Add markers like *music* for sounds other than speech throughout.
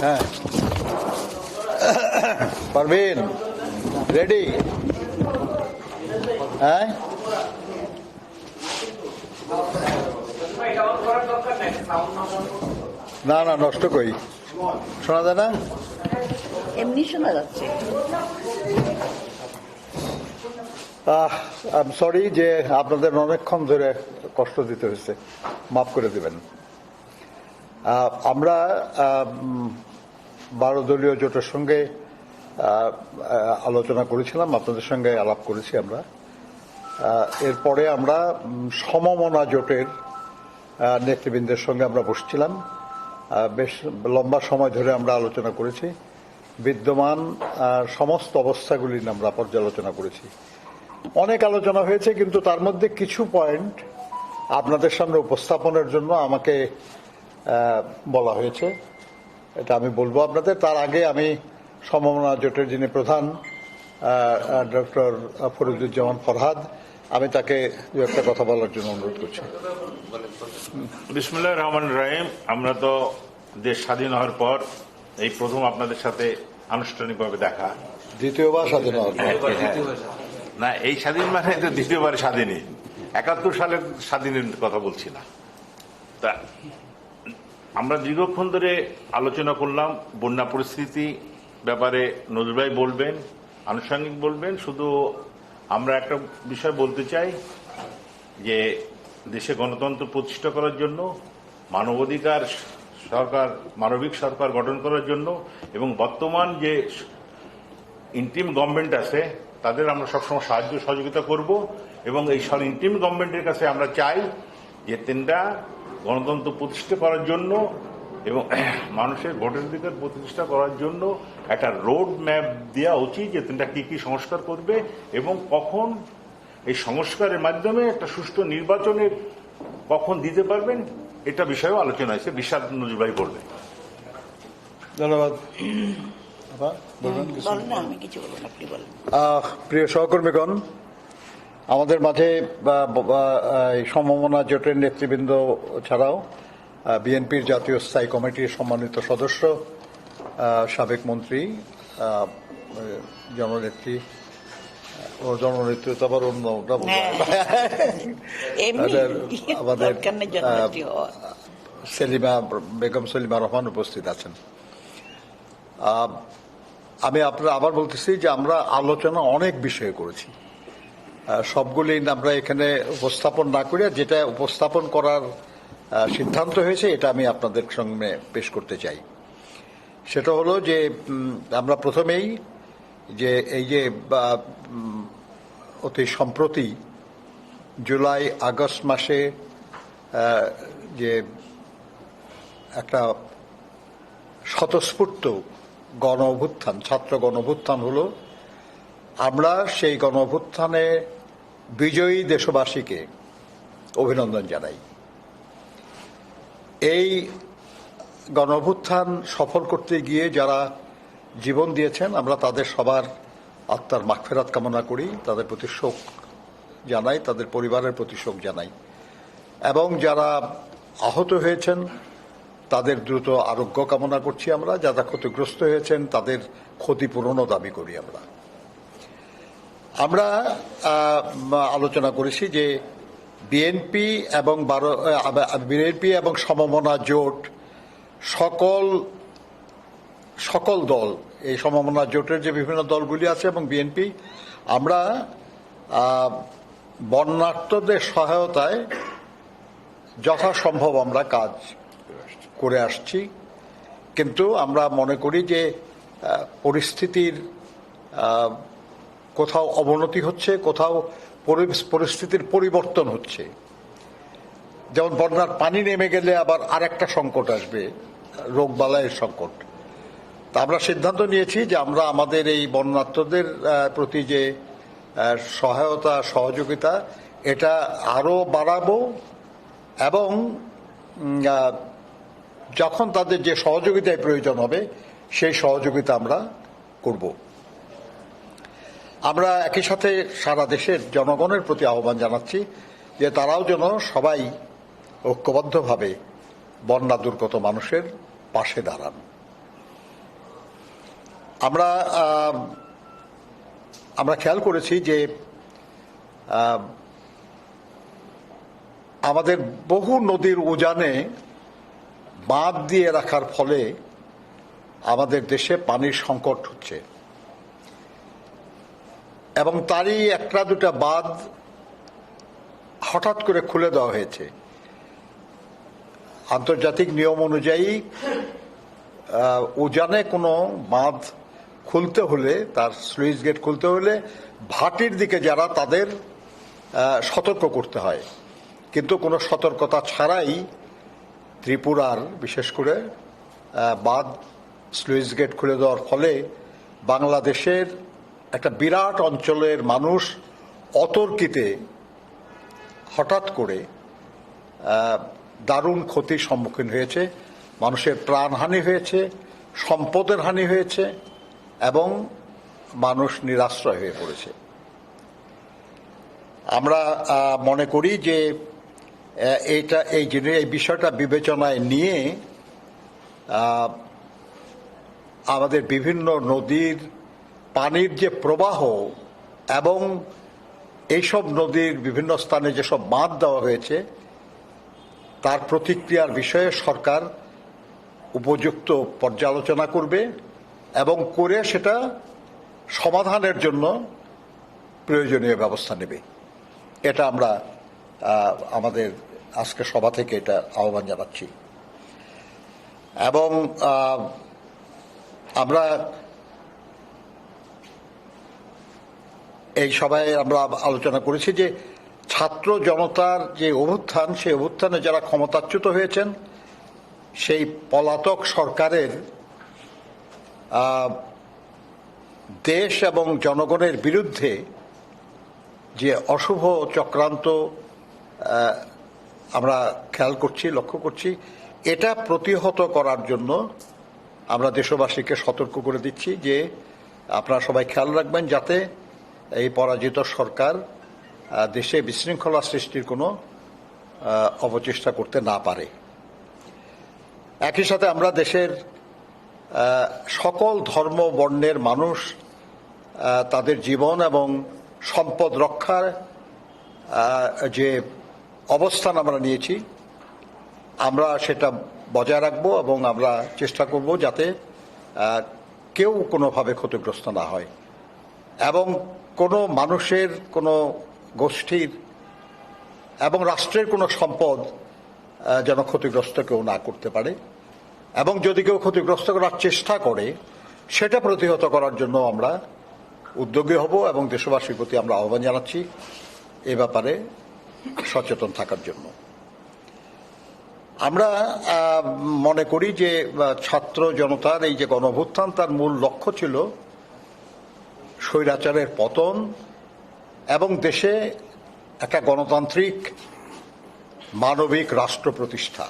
হ্যাঁ। রেডি হ্যাঁ? না না নষ্ট করি। শোনা যায় না? এমনি শোনা যাচ্ছে। সরি যে আপনাদের অনেকক্ষণ ধরে কষ্ট দিতে হয়েছে। মাফ করে দেবেন। আমরা বারো দলীয় জোটের সঙ্গে আলোচনা করেছিলাম, আপনাদের সঙ্গে আলাপ করেছি আমরা। এরপরে আমরা সমমনা জোটের নেতৃবৃন্দের সঙ্গে আমরা বসছিলাম। বেশ লম্বা সময় ধরে আমরা আলোচনা করেছি। বিদ্যমান সমস্ত অবস্থাগুলি আমরা পর্যালোচনা করেছি। অনেক আলোচনা হয়েছে কিন্তু তার মধ্যে কিছু পয়েন্ট আপনাদের সামনে উপস্থাপনের জন্য আমাকে বলা হয়েছে। এটা আমি বলব আপনাদের। তার আগে আমি সমমনা জোটের যিনি প্রধান ডক্টর ফরিদুজ্জামান ফরহাদ আমি তাকে দু একটা কথা বলার জন্য অনুরোধ করছি। বিসমুল্লাহ রহমান রাহিম। আমরা তো দেশ স্বাধীন হওয়ার পর এই প্রথম আপনাদের সাথে আনুষ্ঠানিকভাবে দেখা। দ্বিতীয়বার স্বাধীনতা না, এই স্বাধীন মানে তো দ্বিতীয়বার স্বাধীনই। একাত্তর সালের স্বাধীনের কথা বলছি না। তা, আমরা দীর্ঘক্ষণ ধরে আলোচনা করলাম, বন্যা পরিস্থিতি ব্যাপারে নজরুল ভাই বলবেন, আনুষঙ্গিক বলবেন, শুধু আমরা একটা বিষয় বলতে চাই যে দেশে গণতন্ত্র প্রতিষ্ঠা করার জন্য, মানবাধিকার সরকার, মানবিক সরকার গঠন করার জন্য এবং বর্তমান যে ইন্টিম গভর্নমেন্ট আছে তাদের আমরা সবসময় সাহায্য সহযোগিতা করব এবং এই ইন্টিম গভর্নমেন্টের কাছে আমরা চাই যে তিনটা গণতন্ত্র প্রতিষ্ঠা করার জন্য এবং মানুষের ভোটের অধিকার প্রতিষ্ঠা করার জন্য একটা রোড ম্যাপ দেওয়া উচিত যে তিনটা কি কি সংস্কার করবে এবং কখন এই সংস্কারের মাধ্যমে একটা সুষ্ঠু নির্বাচনের কখন দিতে পারবেন, এটা বিষয়েও আলোচনা হয়েছে বিশাল নজরুল ভাই বলবেন। ধন্যবাদ। প্রিয় সহকর্মীগণ আমাদের মাঝে সমমনা জোটের নেতৃবৃন্দ ছাড়াও বিএনপির জাতীয় স্থায়ী কমিটির সম্মানিত সদস্য সাবেক মন্ত্রী জননেত্রী ও জননেত্রী তো আবার অন্য বোধ হয়। এমনি আমাদের-। *laughs* সেলিমা বেগম সেলিমা রহমান উপস্থিত আছেন আমি আপনার আবার বলতেছি যে আমরা আলোচনা অনেক বিষয়ে করেছি। সবগুলি আমরা এখানে উপস্থাপন না করে যেটা উপস্থাপন করার সিদ্ধান্ত হয়েছে, এটা আমি আপনাদের সঙ্গে পেশ করতে চাই। সেটা হলো যে আমরা প্রথমেই যে এই যে অতি সম্প্রতি জুলাই, আগস্ট মাসে যে একটা স্বতঃস্ফূর্ত গণ অভ্যুত্থান ছাত্র গণ অভ্যুত্থান হলো, আমরা সেই গণ অভ্যুত্থানে বিজয়ী দেশবাসীকে অভিনন্দন জানাই। এই গণ অভ্যুত্থান সফল করতে গিয়ে যারা জীবন দিয়েছেন, আমরা তাদের সবার আত্মার মাগফেরাত কামনা করি, তাদের প্রতি শোক জানাই, তাদের পরিবারের প্রতি শোক জানাই। এবং যারা আহত হয়েছেন তাদের দ্রুত আরোগ্য কামনা করছি আমরা, যারা ক্ষতিগ্রস্ত হয়েছেন, তাদের ক্ষতিপূরণও দাবি করি আমরা। আমরা আলোচনা করেছি যে বিএনপি এবং বারো বিএনপি এবং সমমনা জোট সকল সকল দল, এই সমমনা জোটের যে বিভিন্ন দলগুলি আছে এবং বিএনপি, আমরা বন্যার্থদের সহায়তায় যথাসম্ভব আমরা কাজ করে আসছি। কিন্তু আমরা মনে করি যে পরিস্থিতির কোথাও অবনতি হচ্ছে, কোথাও পরিস্থিতির পরিবর্তন হচ্ছে। যেমন বন্যার পানি নেমে গেলে আবার আর একটা সংকট আসবে, রোগবালাইয়ের সংকট। তা আমরা সিদ্ধান্ত নিয়েছি যে আমরা আমাদের এই বন্যার্থদের প্রতি যে সহায়তা, সহযোগিতা, এটা আরও বাড়াবো এবং যখন তাদের যে সহযোগিতায় প্রয়োজন হবে, সেই সহযোগিতা আমরা করব। আমরা একই সাথে সারা দেশের জনগণের প্রতি আহ্বান জানাচ্ছি যে তারাও যেন সবাই ঐক্যবদ্ধভাবে বন্যা দুর্গত মানুষের পাশে দাঁড়ান। আমরা আমরা খেয়াল করেছি যে আমাদের বহু নদীর উজানে বাঁধ দিয়ে রাখার ফলে আমাদের দেশে পানির সংকট হচ্ছে। এবং তারই একটা দুটা বাঁধ হঠাৎ করে খুলে দেওয়া হয়েছে। আন্তর্জাতিক নিয়ম অনুযায়ী উজানে কোনো বাঁধ খুলতে হলে, তার স্লুইস গেট খুলতে হলে ভাটির দিকে যারা তাদের সতর্ক করতে হয়। কিন্তু কোনো সতর্কতা ছাড়াই ত্রিপুরার বিশেষ করে বাঁধ স্লুইস গেট খুলে দেওয়ার ফলে বাংলাদেশের একটা বিরাট অঞ্চলের মানুষ অতর্কিতে হঠাৎ করে দারুণ ক্ষতির সম্মুখীন হয়েছে। মানুষের প্রাণহানি হয়েছে, সম্পদের হানি হয়েছে এবং মানুষ নিরাশ্রয় হয়ে পড়েছে। আমরা মনে করি যে এইটা এই জিনিস এই বিষয়টা বিবেচনায় নিয়ে আমাদের বিভিন্ন নদীর পানির যে প্রবাহ এবং এইসব নদীর বিভিন্ন স্থানে যেসব বাঁধ দেওয়া হয়েছে, তার প্রতিক্রিয়ার বিষয়ে সরকার উপযুক্ত পর্যালোচনা করবে এবং করে সেটা সমাধানের জন্য প্রয়োজনীয় ব্যবস্থা নেবে। এটা আমরা আমাদের আজকে সভা থেকে এটা আহ্বান জানাচ্ছি। এবং আমরা এই সভায় আমরা আলোচনা করেছি যে ছাত্র জনতার যে অভ্যুত্থান, সেই অভ্যুত্থানে যারা ক্ষমতাচ্যুত হয়েছেন, সেই পলাতক সরকারের দেশ এবং জনগণের বিরুদ্ধে যে অশুভ চক্রান্ত আমরা খেয়াল করছি, লক্ষ্য করছি, এটা প্রতিহত করার জন্য আমরা দেশবাসীকে সতর্ক করে দিচ্ছি যে আপনারা সবাই খেয়াল রাখবেন যাতে এই পরাজিত সরকার দেশে বিশৃঙ্খলা সৃষ্টির কোনো অপচেষ্টা করতে না পারে। একই সাথে আমরা দেশের সকল ধর্ম, বর্ণের মানুষ তাদের জীবন এবং সম্পদ রক্ষার যে অবস্থান আমরা নিয়েছি। আমরা সেটা বজায় রাখব এবং আমরা চেষ্টা করব যাতে কেউ কোনোভাবে ক্ষতিগ্রস্ত না হয়। এবং কোনো মানুষের কোনো গোষ্ঠীর এবং রাষ্ট্রের কোনো সম্পদ যেন ক্ষতিগ্রস্ত কেউ না করতে পারে। এবং যদি কেউ ক্ষতিগ্রস্ত করার চেষ্টা করে, সেটা প্রতিহত করার জন্য আমরা উদ্যোগী হব এবং দেশবাসীর প্রতি আমরা আহ্বান জানাচ্ছি। এ ব্যাপারে সচেতন থাকার জন্য। আমরা মনে করি যে ছাত্র জনতার এই যে গণভুত্থান তার মূল লক্ষ্য ছিল স্বৈরাচারের পতন এবং দেশে একটা গণতান্ত্রিক মানবিক রাষ্ট্র প্রতিষ্ঠা।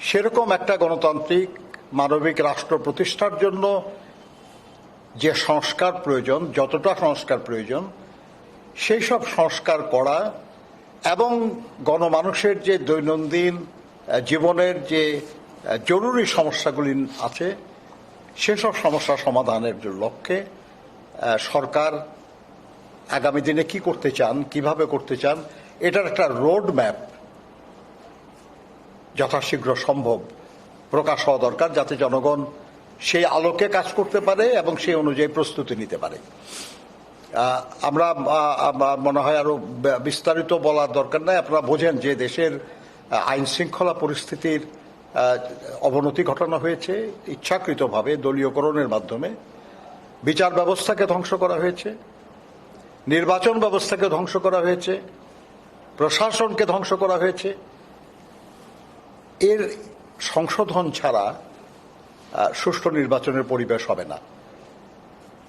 সেরকম একটা গণতান্ত্রিক মানবিক রাষ্ট্র প্রতিষ্ঠার জন্য যে সংস্কার প্রয়োজন, যতটা সংস্কার প্রয়োজন সেই সব সংস্কার করা এবং গণমানুষের যে দৈনন্দিন জীবনের যে জরুরি সমস্যাগুলি আছে সেসব সমস্যা সমাধানের লক্ষ্যে সরকার আগামী দিনে কি করতে চান, কীভাবে করতে চান, এটার একটা রোড ম্যাপ যথাশীঘ্র সম্ভব প্রকাশ হওয়া দরকার যাতে জনগণ সেই আলোকে কাজ করতে পারে এবং সেই অনুযায়ী প্রস্তুতি নিতে পারে। আমরা মনে হয় আরও বিস্তারিত বলার দরকার নাই। আপনারা বোঝেন যে দেশের আইন শৃঙ্খলা পরিস্থিতির অবনতি ঘটানো হয়েছে ইচ্ছাকৃতভাবে দলীয়করণের মাধ্যমে। বিচার ব্যবস্থাকে ধ্বংস করা হয়েছে, নির্বাচন ব্যবস্থাকে ধ্বংস করা হয়েছে, প্রশাসনকে ধ্বংস করা হয়েছে। এর সংশোধন ছাড়া সুষ্ঠু নির্বাচনের পরিবেশ হবে না।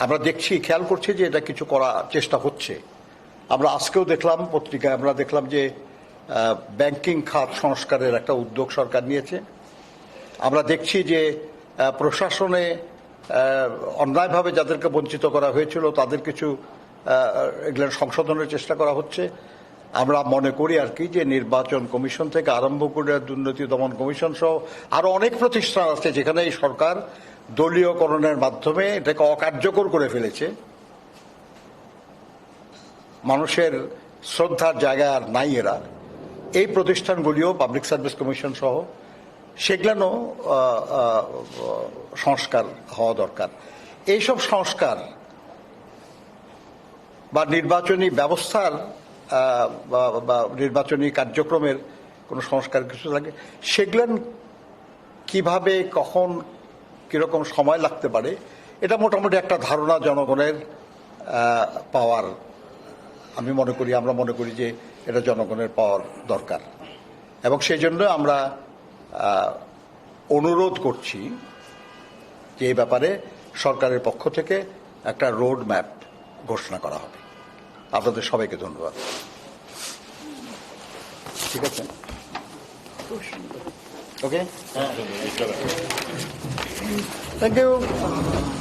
আমরা দেখছি, খেয়াল করছি যে এটা কিছু করা চেষ্টা হচ্ছে। আমরা আজকেও দেখলাম পত্রিকায়, আমরা দেখলাম যে ব্যাংকিং খাত সংস্কারের একটা উদ্যোগ সরকার নিয়েছে। আমরা দেখছি যে প্রশাসনে অন্যায়ভাবে যাদেরকে বঞ্চিত করা হয়েছিল, তাদের কিছু এগুলো সংশোধনের চেষ্টা করা হচ্ছে। আমরা মনে করি আর কি যে, নির্বাচন কমিশন থেকে আরম্ভ করে দুর্নীতি দমন কমিশন সহ আরও অনেক প্রতিষ্ঠান আছে যেখানে এই সরকার দলীয়করণের মাধ্যমে এটাকে অকার্যকর করে ফেলেছে। মানুষের শ্রদ্ধার জায়গা আর নাই এরা। এই প্রতিষ্ঠানগুলিও পাবলিক সার্ভিস কমিশন সহ সেগুলানো সংস্কার হওয়া দরকার। এইসব সংস্কার বা নির্বাচনী ব্যবস্থার বা- নির্বাচনী কার্যক্রমের কোনো সংস্কার কিছু লাগে সেগুলো কীভাবে, কখন কীরকম সময় লাগতে পারে এটা মোটামুটি একটা ধারণা জনগণের পাওয়ার। আমি মনে করি আমরা মনে করি যে এটা জনগণের পাওয়ার দরকার। এবং সেই জন্য আমরা অনুরোধ করছি যে এই ব্যাপারে সরকারের পক্ষ থেকে একটা রোড ম্যাপ ঘোষণা করা হবে। আপনাদের সবাইকে ধন্যবাদ। ঠিক আছে? ওকে Thank you.